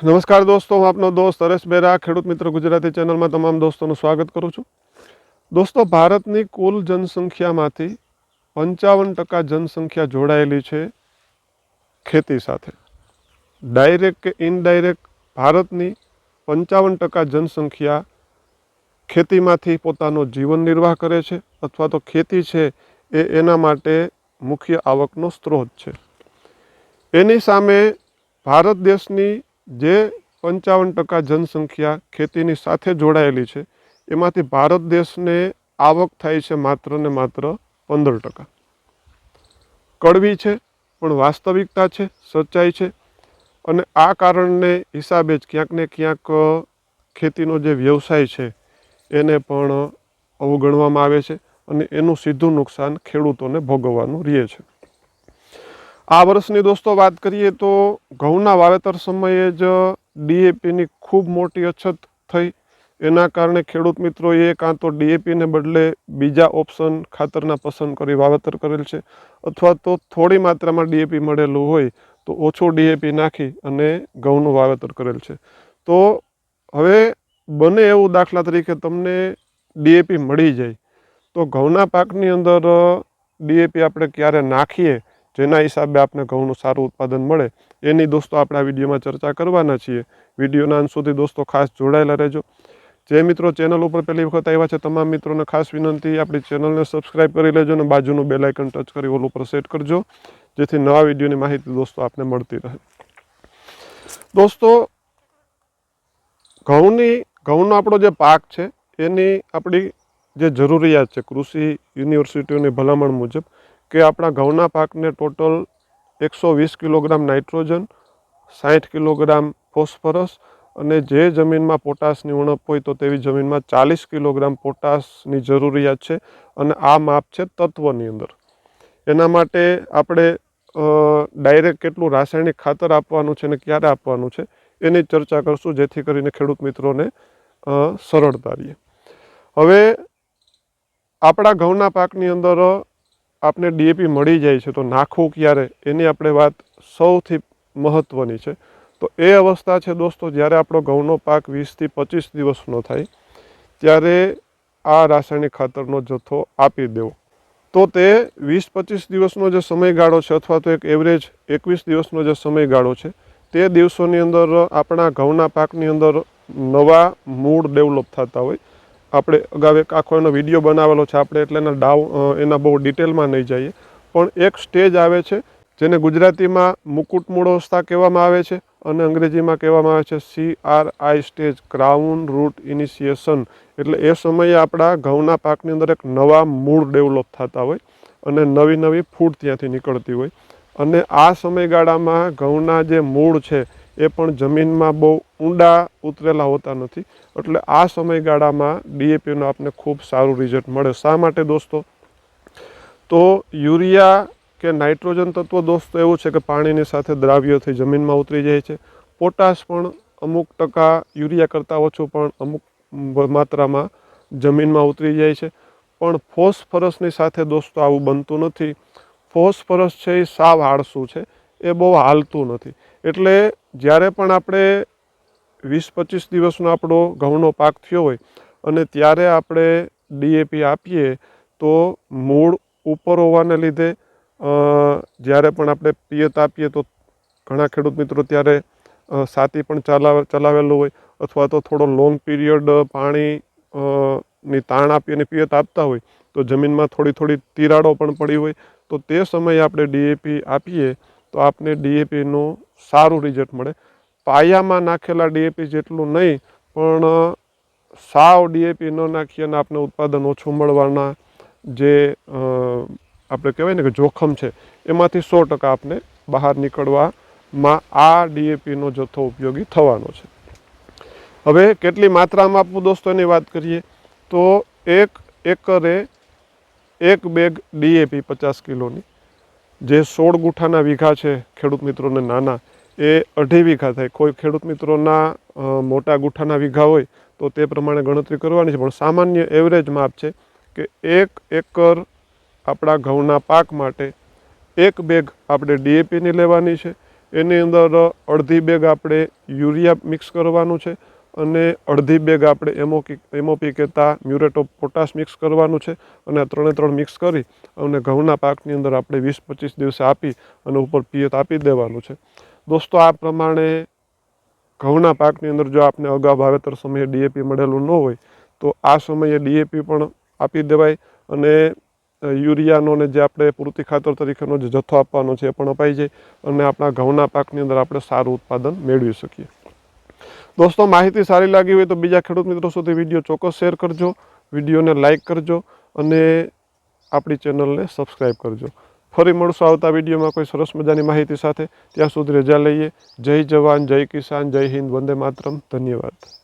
નમસ્કાર દોસ્તો, હું આપનો દોસ્ત હરેશ બેરા, ખેડૂત મિત્ર ગુજરાતી ચેનલમાં તમામ દોસ્તોનું સ્વાગત કરું છું. દોસ્તો, ભારતની કુલ જનસંખ્યામાંથી પંચાવન ટકા જનસંખ્યા જોડાયેલી છે ખેતી સાથે. ડાયરેક્ટ કે ઇનડાયરેક્ટ ભારતની પંચાવન ટકા જનસંખ્યા ખેતીમાંથી પોતાનો જીવન નિર્વાહ કરે છે અથવા તો ખેતી છે એ એના માટે મુખ્ય આવકનો સ્ત્રોત છે. એની સામે ભારત દેશની જે પંચાવન ટકા જનસંખ્યા ખેતીની સાથે જોડાયેલી છે, એમાંથી ભારત દેશને આવક થાય છે માત્ર ને માત્ર પંદર ટકા. કડવી છે, પણ વાસ્તવિકતા છે, સચ્ચાઈ છે, અને આ કારણને હિસાબે જ ક્યાંક ને ક્યાંક ખેતીનો જે વ્યવસાય છે, એને પણ અવગણવામાં આવે છે અને એનું સીધું નુકસાન ખેડૂતોને ભોગવવાનું રહે છે. આ વર્ષની દોસ્તો વાત કરીએ તો ઘઉંના વાવેતર સમયે જ ડીએપીની ખૂબ મોટી અછત થઈ. એના કારણે ખેડૂત મિત્રોએ કાં તો ડીએપીને બદલે બીજા ઓપ્શન ખાતરના પસંદ કરી વાવેતર કરેલ છે. અથવા તો થોડી માત્રામાં ડીએપી મળેલું હોય તો ઓછું ડીએપી નાખી અને ઘઉંનું વાવેતર કરેલ છે. તો હવે બને એવું દાખલા તરીકે તમને ડીએપી મળી જાય. તો ઘઉંના પાકની અંદર ડીએપી આપણે ક્યારે નાખીએ જેના હિસાબે આપણે ઘઉંનું સારું ઉત્પાદન મળે. એની દોસ્તો આપણે આ વિડીયોમાં ચર્ચા કરવાના છીએ. વિડીયોના અંત સુધી દોસ્તો ખાસ જોડાયેલા રહેજો. જે મિત્રો ચેનલ ઉપર પહેલી વખત આવ્યા છે, તમામ મિત્રોને ખાસ વિનંતી, આપણી ચેનલને સબસ્ક્રાઇબ કરી લેજો અને બાજુનું બેલ આઇકન ટચ કરી ઓલ ઉપર સેટ કરજો, જેથી નવા વિડીયોની માહિતી દોસ્તો આપને મળતી રહે. દોસ્તો, ઘઉંની, ઘઉંનો આપણો જે પાક છે, એની આપણી જે જરૂરિયાત છે, કૃષિ યુનિવર્સિટીઓની ભલામણ મુજબ કે આપણા ઘઉંના પાકને ટોટલ એકસો વીસ કિલોગ્રામ નાઇટ્રોજન, સાઠ કિલોગ્રામ ફોસ્ફરસ અને જે જમીનમાં પોટાશની ઉણપ હોય તો તેવી જમીનમાં ચાલીસ કિલોગ્રામ પોટાશની જરૂરિયાત છે અને આ માપ છે તત્વની અંદર. એના માટે આપણે ડાયરેક્ટ કેટલું રાસાયણિક ખાતર આપવાનું છે ને ક્યારે આપવાનું છે એની ચર્ચા કરશું, જેથી કરીને ખેડૂત મિત્રોને સરળતા રહીએ હવે આપણા ઘઉંના પાકની અંદર આપને ડીએપી મળી જાય છે, તો નાખવું ક્યારે? એની આપણે વાત સૌથી મહત્ત્વની છે. તો એ અવસ્થા છે દોસ્તો, જ્યારે આપણો ઘઉંનો પાક વીસથી પચીસ દિવસનો થાય, ત્યારે આ રાસાયણિક ખાતરનો જથ્થો આપી દેવો. તો તે વીસ પચીસ દિવસનો જે સમયગાળો છે, અથવા તો એક એવરેજ એકવીસ દિવસનો જે સમયગાળો છે, તે દિવસોની અંદર આપણા ઘઉંના પાકની અંદર નવા મૂળ ડેવલપ થતા હોય. આપણે અગાઉ એક આખો એનો વીડિયો બનાવેલો છે. આપણે એટલે એના ડાઉ એના બહુ ડિટેલમાં નહીં જઈએ. પણ એક સ્ટેજ આવે છે જેને ગુજરાતીમાં મુકુટ મૂળ અવસ્થા કહેવામાં આવે છે અને અંગ્રેજીમાં કહેવામાં આવે છે C R I stage crown root initiation એટલે એ સમયે આપણા ઘઉંના પાકની અંદર એક નવા મૂળ ડેવલપ થતા હોય અને નવી નવી ફૂડ ત્યાંથી નીકળતી હોય. અને આ સમયગાળામાં ઘઉંના જે મૂળ છે એ પણ જમીનમાં બહુ ઊંડા ઉતરેલા હોતા નથી. એટલે આ સમયગાળામાં ડીએપીનું આપને ખૂબ સારું રિઝલ્ટ મળે. શા માટે દોસ્તો? તો યુરિયા કે નાઇટ્રોજન તત્વ દોસ્તો એવું છે કે પાણીની સાથે દ્રાવ્ય થઈ જમીનમાં ઉતરી જાય છે. પોટાશ પણ અમુક ટકા યુરિયા કરતાં ઓછું, પણ અમુક માત્રામાં જમીનમાં ઉતરી જાય છે. પણ ફોસ્ફરસની સાથે દોસ્તો આવું બનતું નથી. ફોસ્ફરસ છે એ સાવ આળસું છે. એ બહુ હાલતું નથી. એટલે જ્યારે પણ આપણે વીસ પચીસ દિવસનો આપણો ઘઉંનો પાક થયો હોય અને ત્યારે આપણે ડીએપી આપીએ, તો મૂળ ઉપર હોવાને લીધે જ્યારે પણ આપણે પિયત આપીએ તો ઘણા ખેડૂત મિત્રો ત્યારે સાથી પણ ચલાવે ચલાવેલું હોય અથવા તો થોડો લોંગ પીરિયડ પાણી ની તાણ આપી અને પિયત આપતા હોય, તો જમીનમાં થોડી થોડી તિરાડો પણ પડી હોય, તો તે સમયે આપણે ડીએપી આપીએ તો આપને ડીએપીનું સારું રિઝલ્ટ મળે. પાયામાં નાખેલા ડીએપી જેટલું નહીં, પણ સાવ ડીએપી ન નાખીએ અને આપણે ઉત્પાદન ઓછું મળવાના જે આપણે કહેવાય ને કે જોખમ છે, એમાંથી સો ટકા આપને બહાર નીકળવામાં આ ડીએપીનો જથ્થો ઉપયોગી થવાનો છે. હવે કેટલી માત્રામાં આપવું દોસ્તો એની વાત કરીએ, તો એક એકરે એક બેગ ડીએપી પચાસ કિલોની જે સોળ ગુઠાના વીઘા છે ખેડૂત મિત્રોને નાના, એ અઢી વીઘા થાય. કોઈ ખેડૂત મિત્રોના મોટા ગુઠાના વીઘા હોય તો તે પ્રમાણે ગણતરી કરવાની છે. પણ સામાન્ય એવરેજ માપ છે કે એક એકર આપણા ઘઉંના પાક માટે એક બેગ આપણે ડીએપીની લેવાની છે. એની અંદર અડધી બેગ આપણે યુરિયા મિક્સ કરવાનું છે. અને અડધી બેગ આપણે એમોકી એમઓપી કહેતા મ્યુરેટ ઓફ પોટાશ મિક્સ કરવાનું છે અને ત્રણે ત્રણ મિક્સ કરી અને ઘઉંના પાકની અંદર આપણે વીસ પચીસ દિવસે આપી અને ઉપર પિયત આપી દેવાનું છે. દોસ્તો, આ પ્રમાણે ઘઉંના પાકની અંદર જો આપને અગાઉ વાવેતર સમયે ડીએપી મળેલું ન હોય, તો આ સમયે ડીએપી પણ આપી દેવાય અને યુરિયાનો ને જે આપણે પૂરતી ખાતર તરીકેનો જે જથ્થો આપવાનો છે એ પણ અપાઈ જાય અને આપણા ઘઉંના પાકની અંદર આપણે સારું ઉત્પાદન મેળવી શકીએ. દોસ્તો, માહિતી સારી લાગી હોય તો બીજા ખેડૂત મિત્રો સુધી વીડિયો ચોક્કસ શેર કરજો, વિડીયોને લાઇક કરજો અને આપણી ચેનલને સબસ્ક્રાઈબ કરજો. ફરી મળશું આવતા વિડીયોમાં કોઈ સરસ મજાની માહિતી સાથે. ત્યાં સુધી રજા લઈએ. જય જવાન, જય કિસાન, જય હિન્દ, વંદે માતરમ. ધન્યવાદ.